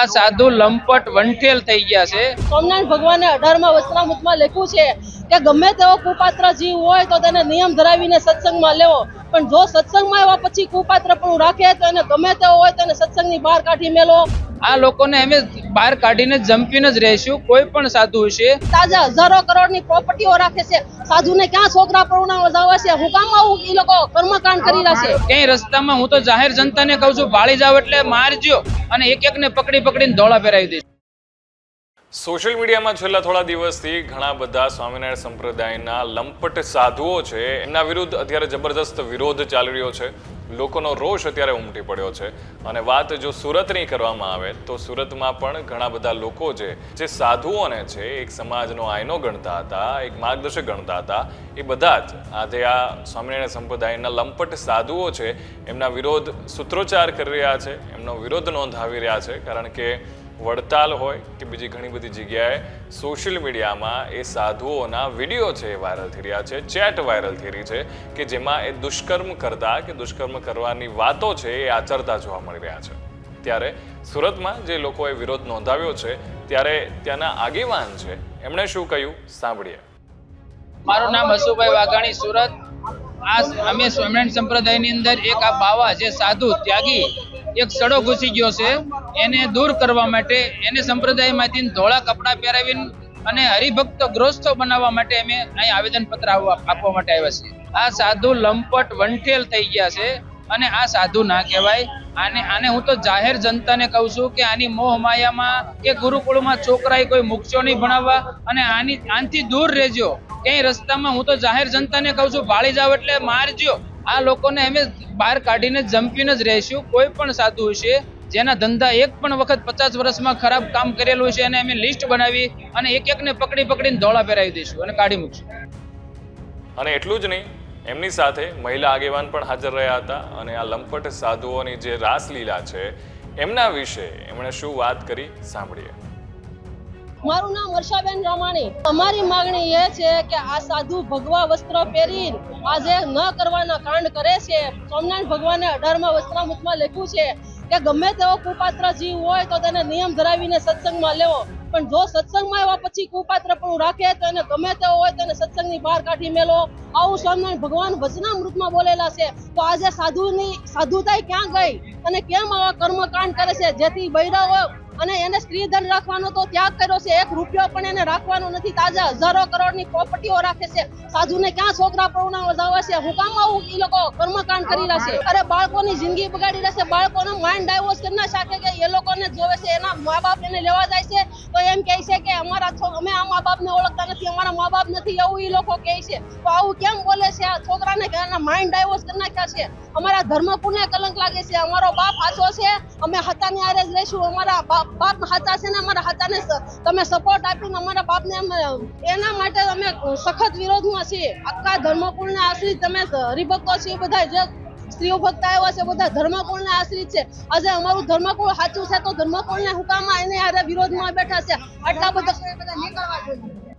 આ સાધુ લંપટ વંઠેલ થઈ ગયા છે. સ્વામિનારાયણ ભગવાને અઢારમાં વસ્ત્રામૃતમાં લખ્યું છે કે ગમે તેવો કુપાત્ર જીવ હોય તો તેને નિયમ ધરાવીને સત્સંગમાં લેવો. પણ જો સત્સંગમાં એવા પછી કુપાત્ર પણ રાખે તો એને ગમે તેવો હોય તો એને સત્સંગની બહાર કાઢી મેલો આ લોકોને અમે બહાર કાઢીને જમકીને જ રહેશું. કોઈ પણ સાધુ છે તાજા હજારો કરોડની પ્રોપર્ટીઓ રાખે છે. સાધુને ક્યાં છોકરા પરુણા જાવે છે? હું કામ આવું એ લોકો કર્મકાંડ કરી રહ્યા છે. ક્યાંય રસ્તામાં હું તો જાહેર જનતાને કહું છું ભાળી જાવ એટલે મારજો અને એક એકને પકડી પકડીને ધોળા પહેરાવી દઈશ. સોશિયલ મીડિયામાં છેલ્લા થોડા દિવસથી ઘણા બધા સ્વામિનારાયણ સંપ્રદાયના લંપટ સાધુઓ છે. એમના વિરુદ્ધ અત્યારે જબરદસ્ત વિરોધ ચાલી રહ્યો છે. લોકોનો રોષ અત્યારે ઉમટી પડ્યો છે. અને વાત જો સુરતની કરવામાં આવે, તો સુરતમાં પણ ઘણા બધા લોકો છે જે સાધુઓને છે, એક સમાજનો આયનો ગણતા હતા, એક માર્ગદર્શક ગણતા હતા, એ બધા જ આજે આ સ્વામિનારાયણ સંપ્રદાયના લંપટ સાધુઓ છે, એમના વિરોધ સૂત્રોચ્ચાર કરી રહ્યા છે, એમનો વિરોધ નોંધાવી રહ્યા છે, કારણ કે વડતાલ હોય કે બીજી ઘણી બધી જગ્યાએ સોશિયલ મીડિયામાં એ સાધુઓના વીડિયો છે એ વાયરલ થઈ રહ્યા છે, ચેટ વાયરલ થઈ રહી છે કે જેમાં એ દુષ્કર્મ કરતા કે દુષ્કર્મ કરવાની વાતો છે એ આચરતા જોવા મળી રહ્યા છે. ત્યારે સુરતમાં જે લોકોએ વિરોધ નોંધાવ્યો છે, ત્યારે ત્યાંના આગેવાન છે, એમણે શું કહ્યું? સાંભળીએ. મારું નામ હસુભાઈ વાઘાણી, સુરત. આ અમે સ્વામિનારાયણ સંપ્રદાયની અંદર એક આ બાવા જે સાધુ ત્યાગી એક સડો ઘૂસી ગયો છે, એને દૂર કરવા માટે, એને સંપ્રદાયમાંથી ધોળા કપડાં પહેરાવીને અને હરિભક્ત ગ્રસ્તો બનાવવા માટે અમે અહીં આવેદનપત્ર આપવા માટે આવ્યા છીએ. આ સાધુ લંપટ વંઠેલ થઈ ગયા છે. અને આ સાધુ ના કહેવાય. આને આને હું તો જાહેર જનતાને કહું છું કે આની મોહ માયામાં કે ગુરુકુળમાં છોકરાએ કોઈ મૂકશો નહીં ભણાવવા અને આની આનથી દૂર રહેજો. ક્યાંય રસ્તામાં હું તો જાહેર જનતાને કહું છું ભાળી જાવ એટલે મારજો. આ લોકોને અમે બહાર કાઢીને જંપીને જ રહીશું. કોઈ પણ સાધુ છે જેના ધંધા એક પણ વખત પચાસ વર્ષમાં ખરાબ કામ કરેલું છે અને અમે લિસ્ટ બનાવી અને એક એકને પકડી પકડીને ધોળા પહેરાવી દઈશું અને કાઢી મૂકશું. અને એટલું જ નહીં એમની સાથે મહિલા આગેવાન પણ હાજર રહ્યા હતા અને આ લંપટ સાધુઓની જે રાસલીલા છે, એમના વિશે એમણે શું વાત કરી, સાંભળીએ. મારું નામ વર્ષાબેન રમાણી. અમારી માંગણી એ છે કે આ સાધુ ભગવા વસ્ત્ર પહેરીને આજે ન કરવાના કાંડ કરે છે. સોમનાથ ભગવાને અઢારમાં વસ્ત્રામૃતમાં લખ્યું છે કે ગમે તેવો કુપાત્ર જીવ હોય તો તેને નિયમ ધરાવીને સત્સંગમાં લેવો. પણ જો સત્સંગમાં એવા પછી કુપાત્ર પણ રાખે તો એને ગમે તેવો હોય તેને સત્સંગની બહાર કાઢી મેલો. આવું સ્વામિનારાયણ ભગવાન વચનામૃતમાં બોલેલા છે. તો આજે સાધુની સાધુતાઈ ક્યાં ગઈ? અને કેમ આવા કર્મકાંડ કરે છે? જેથી બૈરા હોય અને એને સ્ત્રીધન રાખવાનો તો ત્યાગ કર્યો છે. એક રૂપિયો પણ એને રાખવાનો નથી. તાજા હજારો કરોડની પ્રોપર્ટીઓ રાખે છે. સાધુને ક્યાં છોકરા પ્રવણા વધાવે છે? હું કામ આવું? એ લોકો કર્મકાંડ કરી રહ્યા છે. અરે બાળકોની જિંદગી બગાડી રહ્યા છે. બાળકોનો માઇન્ડ ડાયવર્સ કરી ના શકે કે એ લોકોને જોવે છે? એના મા બાપ એને લેવા જાય છે? તો એમ કહે છે કે અમારા અમે આ મા બાપને ઓળખતા નથી. અમારા મા બાપ નથી એવું એ લોકો કહે છે. તો આવું કેમ બોલે છે? આ છોકરાને કે એના માઇન્ડ ડાયવર્સ કરી નાખ્યા છે? અમારા ધર્મ ધર્મકુળને કલંક લાગે છે. અમારો બાપ આછો છે. અમે હતાની આરે જ રહીશું. અમારા બાપ બાપ હાચા છે ને અમારા હાચાને તમે સપોર્ટ આપ્યો અમારા બાપને એના માટે અમે સખત વિરોધમાં છીએ. આખા ધર્મકુળને આશ્રિત તમે હરિભક્તો છીએ બધા, જે સ્ત્રીઓ ભક્ત આવ્યા છે, બધા ધર્મકુળને આશ્રિત છે. આજે અમારું ધર્મકુળ સાચું છે તો ધર્મકુળને હુકામાં એને હારે વિરોધમાં બેઠા છે. આટલા બધા નીકળવા જોઈએ